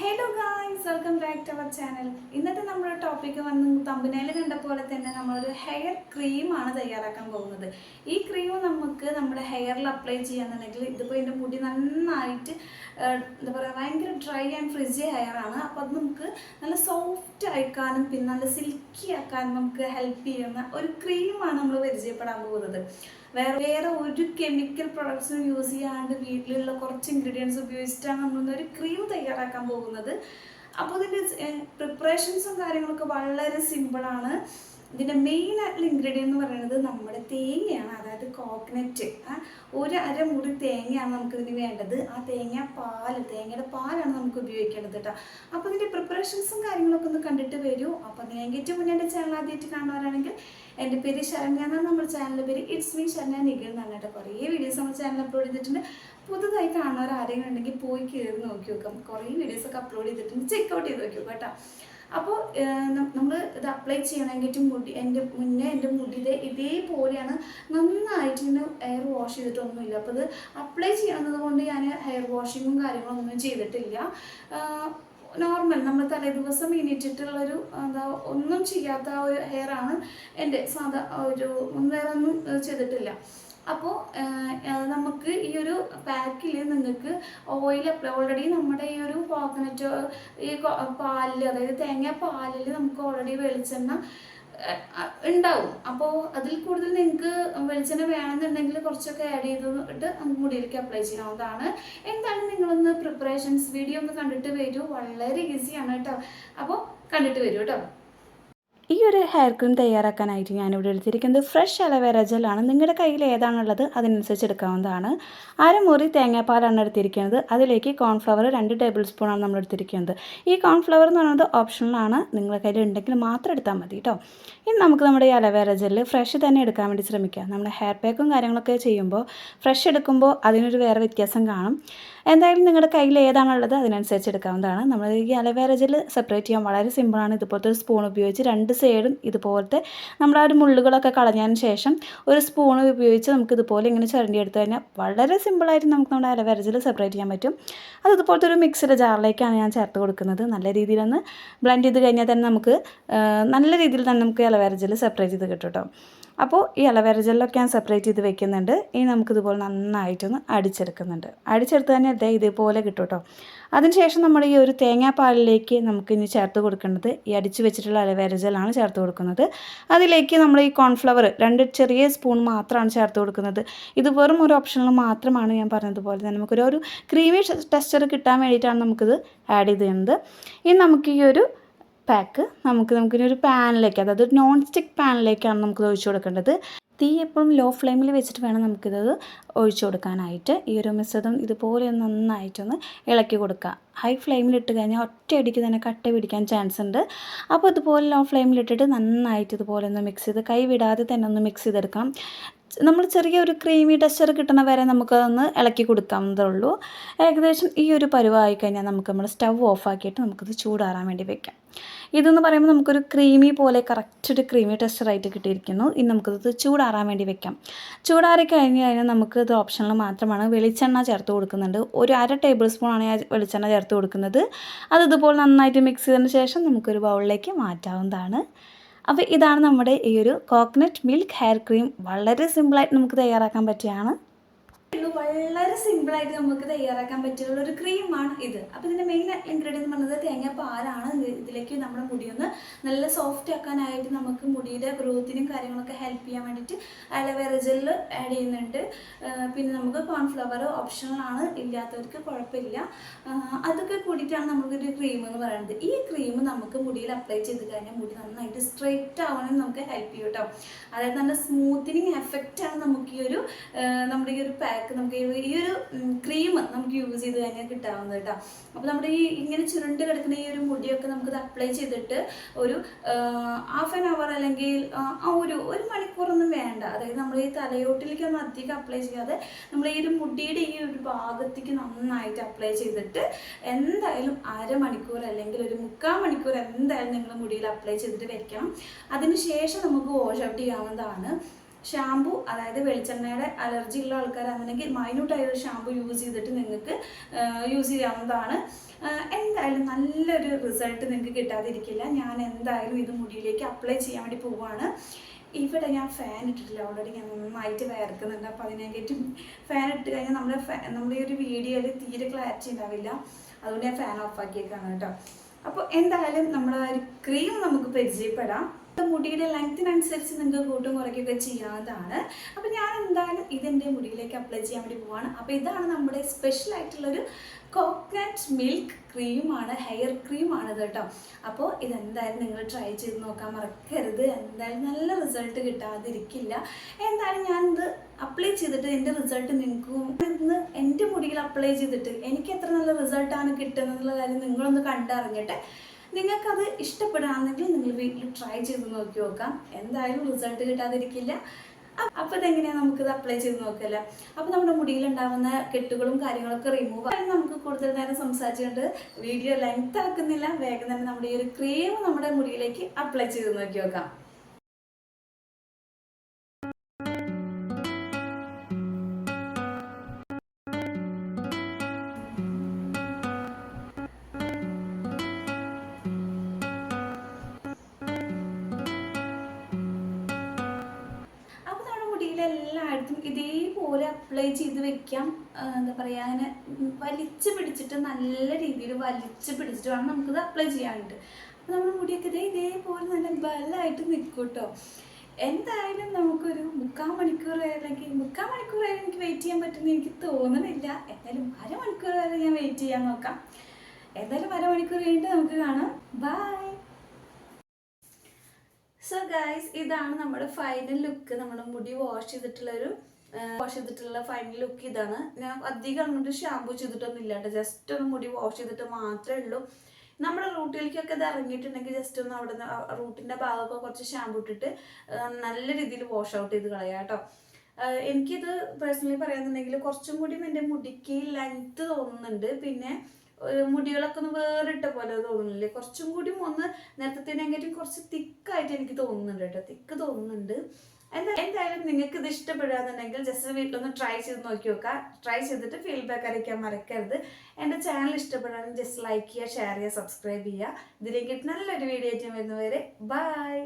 Hello guys welcome back to our channel ഇന്നത്തെ നമ്മുടെ topic വന്ന് തമ്പനയിൽ കണ്ട പോലെ തന്നെ നമ്മളൊരു ഹെയർ ക്രീമാണ് തയ്യാറാക്കാൻ പോകുന്നത്. ഈ ക്രീം നമുക്ക് നമ്മുടെ ഹെയറിൽ അപ്ലൈ ചെയ്യാന്നുണ്ടെങ്കിൽ ഇതിപ്പോൾ എന്റെ മുടി നന്നായിട്ട് എന്താ പറയുക ഭയങ്കര ഡ്രൈ ആൻഡ് ഫ്രിസി ഹെയറാണ് അപ്പോൾ അത് നമുക്ക് നല്ല സോഫ്റ്റ് ആക്കാനും പിന്നെ നല്ല സിൽക്കി ആക്കാനും നമുക്ക് ഹെൽപ്പ് ചെയ്യുന്ന ഒരു ക്രീമാണ് നമ്മൾ പരിചയപ്പെടാൻ പോകുന്നത്. വേറെ വേറെ ഒരു കെമിക്കൽ പ്രൊഡക്ട്സും യൂസ് ചെയ്യാണ്ട് വീട്ടിലുള്ള കുറച്ച് ഇൻഗ്രീഡിയൻസ് ഉപയോഗിച്ചിട്ടാണ് നമ്മൾ ഒരു ക്രീം തയ്യാറാക്കാൻ പോകുന്നത്. അപ്പോൾ ഇതിന്റെ പ്രിപ്പറേഷൻസും കാര്യങ്ങളൊക്കെ വളരെ സിമ്പിളാണ് ഇതിന്റെ മെയിൻ ആയിട്ടുള്ള ഇൻഗ്രീഡിയന്റ് എന്ന് പറയുന്നത് നമ്മുടെ തേങ്ങയാണ് അതായത് കോക്കനറ്റ് ഒരു അര മുറി തേങ്ങയാണ് നമുക്ക് ഇതിന് വേണ്ടത്. ആ തേങ്ങ പാൽ തേങ്ങയുടെ പാലാണ് നമുക്ക് ഉപയോഗിക്കേണ്ടത് കേട്ടോ. അപ്പോൾ ഇതിന്റെ പ്രിപ്പറേഷൻസും കാര്യങ്ങളൊക്കെ ഒന്ന് കണ്ടിട്ട് വരൂ. അപ്പോൾ നിങ്ങൾക്ക് മുന്നേ എന്റെ ചാനൽ ആദ്യമായിട്ട് കാണുന്നവരാണെങ്കിൽ എന്റെ പേര് ശരണ്യ എന്നാണ് നമ്മുടെ ചാനലിന്റെ പേര്. ഇറ്റ്സ് മീ ശരണ്യ നിഖിൽ എന്നാണ് കേട്ടോ കുറേ വീഡിയോസ് നമ്മുടെ ചാനൽ അപ്ലോഡ് ചെയ്തിട്ടുണ്ട്. പുതുതായി കാണുന്നവർ ആരെങ്കിലും ഉണ്ടെങ്കിൽ പോയി കയറി നോക്കി നോക്കാം. കുറേ വീഡിയോസ് ഒക്കെ അപ്ലോഡ് ചെയ്തിട്ടുണ്ട്. ചെക്ക്ഔട്ട് ചെയ്ത് നോക്കി നോക്കാം കേട്ടോ. അപ്പോൾ നമ്മൾ ഇത് അപ്ലൈ ചെയ്യണമെങ്കിൽ മുടി എന്റെ മുന്നേ എന്റെ മുടി ഇതേ ഇതേപോലെയാണ് നന്നായിട്ട് ഇങ്ങനെ ഹെയർ വാഷ് ചെയ്തിട്ടൊന്നുമില്ല. അപ്പോൾ ഇത് അപ്ലൈ ചെയ്യണത് കൊണ്ട് ഞാൻ ഹെയർ വാഷിങ്ങും കാര്യങ്ങളൊന്നും ചെയ്തിട്ടില്ല. നോർമൽ നമ്മൾ തലേ ദിവസം എണീറ്റിട്ടുള്ളൊരു എന്താ ഒന്നും ചെയ്യാത്ത ഒരു ഹെയർ ആണ് എന്റെ സാധാ ഒരു വേറെ ഒന്നും ചെയ്തിട്ടില്ല അപ്പോൾ നമുക്ക് ഈ ഒരു പാക്കിൽ നിങ്ങൾക്ക് ഓയിൽ ഓൾറെഡി നമ്മുടെ ഈ ഒരു കോക്കനറ്റ് ഈ പാലിൽ അതായത് തേങ്ങ പാലിൽ നമുക്ക് ഓൾറെഡി വെളിച്ചെണ്ണ ഉണ്ടാവും. അപ്പോൾ അതിൽ കൂടുതൽ നിങ്ങൾക്ക് വെളിച്ചെണ്ണ വേണമെന്നുണ്ടെങ്കിൽ കുറച്ചൊക്കെ ആഡ് ചെയ്തിട്ട് മുടിയിലേക്ക് അപ്ലൈ ചെയ്യാവുന്നതാണ് എന്താണ് നിങ്ങളൊന്ന് പ്രിപ്പറേഷൻസ് വീഡിയോ ഒന്ന് കണ്ടിട്ട് വരൂ. വളരെ ഈസിയാണ് കേട്ടോ. അപ്പോൾ കണ്ടിട്ട് വരൂ കേട്ടോ. ഈ ഒരു ഹെയർ ക്രീം തയ്യാറാക്കാനായിട്ട് ഞാനിവിടെ എടുത്തിരിക്കുന്നത് ഫ്രഷ് അലവേര ജെല്ലാണ് നിങ്ങളുടെ കയ്യിൽ ഏതാണുള്ളത് അതിനനുസരിച്ച് എടുക്കാവുന്നതാണ്. അരമുറി തേങ്ങാപ്പാലാണ് എടുത്തിരിക്കുന്നത്. അതിലേക്ക് കോൺഫ്ലവർ രണ്ട് ടേബിൾ സ്പൂണാണ് നമ്മൾ എടുത്തിരിക്കുന്നത്. ഈ കോൺഫ്ലവർ എന്ന് പറയുന്നത് ഓപ്ഷണലാണ് നിങ്ങളുടെ കയ്യിൽ ഉണ്ടെങ്കിൽ മാത്രം എടുത്താൽ മതി കേട്ടോ ഇനി നമുക്ക് നമ്മുടെ ഈ അലവേര ജെല്ല് ഫ്രഷ് തന്നെ എടുക്കാൻ വേണ്ടി ശ്രമിക്കുക നമ്മുടെ ഹെയർ പാക്കും കാര്യങ്ങളൊക്കെ ചെയ്യുമ്പോൾ ഫ്രഷ് എടുക്കുമ്പോൾ അതിനൊരു വേറെ വ്യത്യാസം കാണും. എന്തായാലും നിങ്ങളുടെ കയ്യിൽ ഏതാണുള്ളത് അതിനനുസരിച്ച് എടുക്കാവുന്നതാണ്. നമ്മൾ ഈ അലവേര ജെല്ല് സെപ്പറേറ്റ് ചെയ്യാൻ വളരെ സിമ്പിളാണ് ഇതുപോലത്തെ ഒരു സ്പൂൺ ഉപയോഗിച്ച് രണ്ട് സൈഡും ഇതുപോലത്തെ നമ്മൾ ആ ഒരു മുള്ളുകളൊക്കെ കളഞ്ഞതിന് ശേഷം ഒരു സ്പൂൺ ഉപയോഗിച്ച് നമുക്ക് ഇതുപോലെ ഇങ്ങനെ ചിരണ്ടി എടുത്തു കഴിഞ്ഞാൽ വളരെ സിമ്പിളായിട്ട് നമുക്ക് നമ്മുടെ അലവേര ജെല്ല് സെപ്പറേറ്റ് ചെയ്യാൻ പറ്റും. അത് ഇതുപോലത്തെ ഒരു മിക്സിയുടെ ജാറിലേക്കാണ് ഞാൻ ചേർത്ത് കൊടുക്കുന്നത്. നല്ല രീതിയിലൊന്ന് ബ്ലെൻഡ് ചെയ്ത് കഴിഞ്ഞാൽ തന്നെ നമുക്ക് നല്ല രീതിയിൽ തന്നെ നമുക്ക് അലവേര ജെല്ല് സെപ്പറേറ്റ് ചെയ്ത് കിട്ടും കേട്ടോ അപ്പോൾ ഈ അലവേര ജെല്ലൊക്കെ ഞാൻ സെപ്പറേറ്റ് ചെയ്ത് വെക്കുന്നുണ്ട്. ഇനി നമുക്കിതുപോലെ നന്നായിട്ടൊന്ന് അടിച്ചെടുക്കുന്നുണ്ട്. അടിച്ചെടുത്ത് തന്നെ ഇതേ ഇതേപോലെ കിട്ടും കേട്ടോ അതിനുശേഷം നമ്മൾ ഈ ഒരു തേങ്ങാപ്പാലിലേക്ക് നമുക്ക് ഇനി ചേർത്ത് കൊടുക്കേണ്ടത് ഈ അടിച്ച് വെച്ചിട്ടുള്ള അലവേര ജെല്ലാണ് ചേർത്ത് കൊടുക്കുന്നത്. അതിലേക്ക് നമ്മൾ ഈ കോൺഫ്ലവർ രണ്ട് ചെറിയ സ്പൂൺ മാത്രമാണ് ചേർത്ത് കൊടുക്കുന്നത്. ഇത് വെറും ഒരു ഓപ്ഷനിൽ മാത്രമാണ് ഞാൻ പറഞ്ഞതുപോലെ തന്നെ. നമുക്കൊരു ഒരു ക്രീമി ടെക്സ്ചർ കിട്ടാൻ വേണ്ടിയിട്ടാണ് നമുക്കിത് ആഡ് ചെയ്ത് ചെയ്യുന്നത് ഇനി നമുക്ക് ഈ ഒരു പാക്ക് നമുക്ക് നമുക്കിനി ഒരു പാനിലേക്ക് അതായത് നോൺ സ്റ്റിക്ക് പാനിലേക്കാണ് നമുക്കിത് ഒഴിച്ചു കൊടുക്കേണ്ടത്. തീ എപ്പോഴും ലോ ഫ്ലെയിമിൽ വെച്ചിട്ട് വേണം നമുക്കിത് ഒഴിച്ചു കൊടുക്കാനായിട്ട്. ഈ ഒരു മിശ്രിതം ഇതുപോലെ ഒന്ന് നന്നായിട്ടൊന്ന് ഇളക്കി കൊടുക്കുക. ഹൈ ഫ്ലെയിമിൽ ഇട്ട് കഴിഞ്ഞാൽ ഒറ്റയടിക്ക് തന്നെ കട്ട പിടിക്കാൻ ചാൻസ് ഉണ്ട്. അപ്പോൾ ഇതുപോലെ ലോ ഫ്ലെയിമിൽ ഇട്ടിട്ട് നന്നായിട്ട് ഇതുപോലെ ഒന്ന് മിക്സ് ചെയ്ത് കൈ വിടാതെ തന്നെ ഒന്ന് മിക്സ് ചെയ്തെടുക്കണം. നമ്മൾ ചെറിയ ഒരു ക്രീമി ടെക്സ്ചർ കിട്ടണ വരെ നമുക്കതൊന്ന് ഇളക്കി കൊടുക്കാവുന്നതേ ഉള്ളൂ. ഏകദേശം ഈ ഒരു പരുവായി കഴിഞ്ഞാൽ നമുക്ക് നമ്മൾ സ്റ്റവ് ഓഫാക്കിയിട്ട് നമുക്കിത് ചൂടാറാൻ വേണ്ടി വെക്കാം. ഇതെന്ന് പറയുമ്പോൾ നമുക്കൊരു ക്രീമി പോലെ കറക്റ്റ് ഒരു ക്രീമി ടെക്സ്ചറായിട്ട് കിട്ടിയിരിക്കുന്നു. ഇനി നമുക്കിത് ചൂടാറാൻ വേണ്ടി വെക്കാം. ചൂടാറി കഴിഞ്ഞ് കഴിഞ്ഞാൽ നമുക്ക് ഇത് ഓപ്ഷനിൽ മാത്രമാണ്. വെളിച്ചെണ്ണ ചേർത്ത് കൊടുക്കുന്നുണ്ട്. ഒരു അര ടേബിൾ സ്പൂണാണ് ഞാൻ വെളിച്ചെണ്ണ ചേർത്ത് കൊടുക്കുന്നത്. അത് ഇതുപോലെ നന്നായിട്ട് മിക്സ് ചെയ്തതിന് ശേഷം നമുക്കൊരു ബൗളിലേക്ക് മാറ്റാവുന്നതാണ്. അപ്പോൾ ഇതാണ് നമ്മുടെ ഈ ഒരു കോക്കനട്ട് മിൽക്ക് ഹെയർ ക്രീം വളരെ സിമ്പിളായിട്ട് നമുക്ക് തയ്യാറാക്കാൻ പറ്റിയാണ്. വളരെ സിമ്പിളായിട്ട് നമുക്ക് തയ്യാറാക്കാൻ പറ്റിയുള്ള ഒരു ക്രീമാണ് ഇത്. അപ്പോൾ ഇതിന്റെ മെയിൻ ഇൻഗ്രീഡിയന്റ് പറഞ്ഞത് തേങ്ങാപ്പാലാണ്. ഇതിലേക്ക് നമ്മുടെ മുടിയൊന്ന് നല്ല സോഫ്റ്റ് ആക്കാനായിട്ട് നമുക്ക് മുടിയുടെ ഗ്രോത്തിനും കാര്യങ്ങളൊക്കെ ഹെൽപ്പ് ചെയ്യാൻ വേണ്ടിയിട്ട് അലവേറ ജെല്ല് ആഡ് ചെയ്യുന്നുണ്ട്. പിന്നെ നമുക്ക് കോൺഫ്ലവർ ഓപ്ഷണലാണ് ഇല്ലാത്തവർക്ക് കുഴപ്പമില്ല. അതൊക്കെ കൂടിയിട്ടാണ് നമുക്കൊരു ക്രീം എന്ന് പറയുന്നത്. ഈ ക്രീം നമുക്ക് മുടിയിൽ അപ്ലൈ ചെയ്ത് കഴിഞ്ഞാൽ മുടി നന്നായിട്ട് സ്ട്രെയിറ്റ് ആവണമെന്ന് നമുക്ക് ഹെൽപ്പ് ചെയ്യും കേട്ടോ. അതായത് നല്ല സ്മൂത്തിനിങ് എഫക്റ്റ് ആണ് നമുക്ക് ഈ ഒരു നമ്മുടെ ഈ ഒരു പാക്ക് നമുക്ക് ഈ ഒരു- ക്രീം നമുക്ക് യൂസ് ചെയ്ത് കഴിഞ്ഞാൽ കിട്ടാവുന്നത് കേട്ടോ. അപ്പോൾ നമ്മുടെ ഈ ഇങ്ങനെ ചുരുണ്ട് കിടക്കുന്ന ഈ ഒരു മുടിയൊക്കെ നമുക്കിത് അപ്ലൈ ചെയ്തിട്ട് ഒരു ഹാഫ് ആൻ അവർ അല്ലെങ്കിൽ ഒരു ഒരു മണിക്കൂറൊന്നും വേണ്ട. അതായത് നമ്മൾ ഈ തലയോട്ടിലേക്കൊന്നും അധികം അപ്ലൈ ചെയ്യാതെ നമ്മൾ ഈ ഒരു മുടിയുടെ ഈ ഒരു ഭാഗത്തേക്ക് നന്നായിട്ട് അപ്ലൈ ചെയ്തിട്ട് എന്തായാലും അരമണിക്കൂർ അല്ലെങ്കിൽ ഒരു മുക്കാൽ മണിക്കൂർ എന്തായാലും നിങ്ങൾ മുടിയിൽ അപ്ലൈ ചെയ്തിട്ട് വെക്കണം. അതിന് ശേഷം നമുക്ക് വാഷ് ഔട്ട് ചെയ്യാവുന്നതാണ്. ഷാമ്പു അതായത് വെളിച്ചെണ്ണയുടെ അലർജി ഉള്ള ആൾക്കാരാണെന്നുണ്ടെങ്കിൽ മൈന്യൂട്ട് ആയ ഒരു ഷാമ്പു യൂസ് ചെയ്തിട്ട് നിങ്ങൾക്ക് യൂസ് ചെയ്യാവുന്നതാണ്. എന്തായാലും നല്ലൊരു റിസൾട്ട് നിങ്ങൾക്ക് കിട്ടാതിരിക്കില്ല. ഞാൻ എന്തായാലും ഇത് മുടിയിലേക്ക് അപ്ലൈ ചെയ്യാൻ വേണ്ടി പോവുകയാണ് ഇവിടെ ഞാൻ ഫാൻ ഇട്ടിട്ടില്ല. ഓൾറെഡി ഞാൻ നന്നായിട്ട് വയർക്കുന്നുണ്ട് അപ്പോൾ അതിനെക്കാട്ടി ഫാൻ ഇട്ട് കഴിഞ്ഞാൽ നമ്മുടെ നമ്മുടെ ഈ ഒരു വീഡിയോയിൽ തീരെ ക്ലാരിറ്റി ഉണ്ടാവില്ല. അതുകൊണ്ട് ഞാൻ ഫാൻ ഓഫാക്കിയേക്കാണ് കേട്ടോ. അപ്പോൾ എന്തായാലും നമ്മുടെ ആ ഒരു ക്രീം നമുക്ക് പരിചയപ്പെടാം. മുടിയുടെ ലെങ്ത്തിനനുസരിച്ച് നിങ്ങൾക്ക് കൂട്ടും കുറയ്ക്കുകയൊക്കെ ചെയ്യാവുന്നതാണ് അപ്പോൾ ഞാൻ എന്തായാലും ഇതെന്റെ മുടിയിലേക്ക് അപ്ലൈ ചെയ്യാൻ വേണ്ടി പോവാണ്. അപ്പോൾ ഇതാണ് നമ്മുടെ സ്പെഷ്യൽ ആയിട്ടുള്ളൊരു കോക്കനട്ട് മിൽക്ക് ക്രീമാണ് ഹെയർ ക്രീമാണ് കേട്ടോ. അപ്പോൾ ഇതെന്തായാലും നിങ്ങൾ ട്രൈ ചെയ്ത് നോക്കാൻ മറക്കരുത്. എന്തായാലും നല്ല റിസൾട്ട് കിട്ടാതിരിക്കില്ല. എന്തായാലും ഞാനിത് അപ്ലൈ ചെയ്തിട്ട് എന്റെ റിസൾട്ട് നിങ്ങൾക്കും ഇന്ന് എന്റെ മുടിയിൽ അപ്ലൈ ചെയ്തിട്ട് എനിക്ക് എത്ര നല്ല റിസൾട്ടാണ് കിട്ടുന്നത് എന്നുള്ള കാര്യം നിങ്ങളൊന്ന് കണ്ടറിഞ്ഞിട്ട് നിങ്ങൾക്കത് ഇഷ്ടപ്പെടുകയാണെങ്കിൽ നിങ്ങൾ വീട്ടിൽ ട്രൈ ചെയ്ത് നോക്കി നോക്കാം. എന്തായാലും റിസൾട്ട് കിട്ടാതിരിക്കില്ല. അപ്പോൾ ഇതെങ്ങനെയാണ് നമുക്കിത് അപ്ലൈ ചെയ്ത് നോക്കല്ലേ അപ്പോൾ നമ്മുടെ മുടിയിൽ ഉണ്ടാവുന്ന കെട്ടുകളും കാര്യങ്ങളൊക്കെ റിമൂവ് ആയി നമുക്ക് കൂടുതൽ നേരം സംസാരിച്ചുകൊണ്ട് വീഡിയോ ലെങ്ത് ആക്കുന്നില്ല. വേഗം തന്നെ നമ്മുടെ ഈ ഒരു ക്രീം നമ്മുടെ മുടിയിലേക്ക് അപ്ലൈ ചെയ്ത് നോക്കി നോക്കാം. ഇതേപോലെ അപ്ലൈ ചെയ്ത് വെക്കാം. എന്താ പറയുക അങ്ങനെ വലിച്ചു പിടിച്ചിട്ട് നല്ല രീതിയിൽ വലിച്ചു പിടിച്ചിട്ട് വേണം നമുക്കിത് അപ്ലൈ ചെയ്യാനുണ്ട് അപ്പോൾ നമ്മുടെ മുടിയൊക്കെ ഇതേ ഇതേപോലെ നല്ല ബലമായിട്ട് നിൽക്കും കേട്ടോ എന്തായാലും നമുക്കൊരു മുക്കാൽ മണിക്കൂർ വരെ അല്ലെങ്കിൽ മുക്കാൽ മണിക്കൂർ വരെ എനിക്ക് വെയിറ്റ് ചെയ്യാൻ പറ്റുമെന്ന് എനിക്ക് തോന്നുന്നില്ല. എന്തായാലും അരമണിക്കൂർ വരെ ഞാൻ വെയിറ്റ് ചെയ്യാൻ നോക്കാം. എന്തായാലും അരമണിക്കൂർ കഴിഞ്ഞിട്ട് നമുക്ക് കാണാം. ബൈ സോ ഗൈസ് ഇതാണ് നമ്മുടെ ഫൈനൽ ലുക്ക് നമ്മുടെ മുടി വാഷ് ചെയ്തിട്ടുള്ളൊരു വാഷ് ചെയ്തിട്ടുള്ള ഫൈനൽ ലുക്ക് ഇതാണ്. ഞാൻ അധികം അങ്ങോട്ട് ഷാമ്പൂ ചെയ്തിട്ടൊന്നും ഇല്ല കേട്ടോ ജസ്റ്റ് ഒന്ന് മുടി വാഷ് ചെയ്തിട്ട് മാത്രമേ ഉള്ളൂ. നമ്മുടെ റൂട്ടിലേക്കൊക്കെ ഇത് ഇറങ്ങിയിട്ടുണ്ടെങ്കിൽ ജസ്റ്റ് ഒന്ന് അവിടെ റൂട്ടിന്റെ ഭാഗമൊക്കെ കുറച്ച് ഷാമ്പു ഇട്ടിട്ട് നല്ല രീതിയിൽ വാഷ് ഔട്ട് ചെയ്ത് കളയാം കേട്ടോ. എനിക്കിത് പേഴ്സണലി പറയാന്നുണ്ടെങ്കിൽ കുറച്ചും കൂടി എന്റെ മുടിക്ക് ലെങ്ത് തോന്നുന്നുണ്ട്. പിന്നെ മുടികളൊക്കെ ഒന്ന് വേറിട്ട പോലെ തോന്നുന്നില്ലേ? കുറച്ചും കൂടി ഒന്ന് നേരത്തെ നേരത്തേനെങ്കിലും കുറച്ച് തിക്കായിട്ട് എനിക്ക് തോന്നുന്നുണ്ട് കേട്ടോ. തിക്ക് തോന്നുന്നുണ്ട്. എന്താ എന്തായാലും നിങ്ങൾക്ക് ഇത് ഇഷ്ടപ്പെടുകയാണെന്നുണ്ടെങ്കിൽ ജസ്റ്റ് വീട്ടിലൊന്ന് ട്രൈ ചെയ്ത് നോക്കി നോക്കുക. ട്രൈ ചെയ്തിട്ട് ഫീഡ്ബാക്ക് അറിയിക്കാൻ മറക്കരുത്. എന്റെ ചാനൽ ഇഷ്ടപ്പെടുകയാണെങ്കിൽ ജസ്റ്റ് ലൈക്ക് ചെയ്യുക ഷെയർ ചെയ്യുക സബ്സ്ക്രൈബ് ചെയ്യുക. ഇതിലേക്ക് നല്ലൊരു വീഡിയോ ആയിട്ട് വരുന്നവരെ ബൈ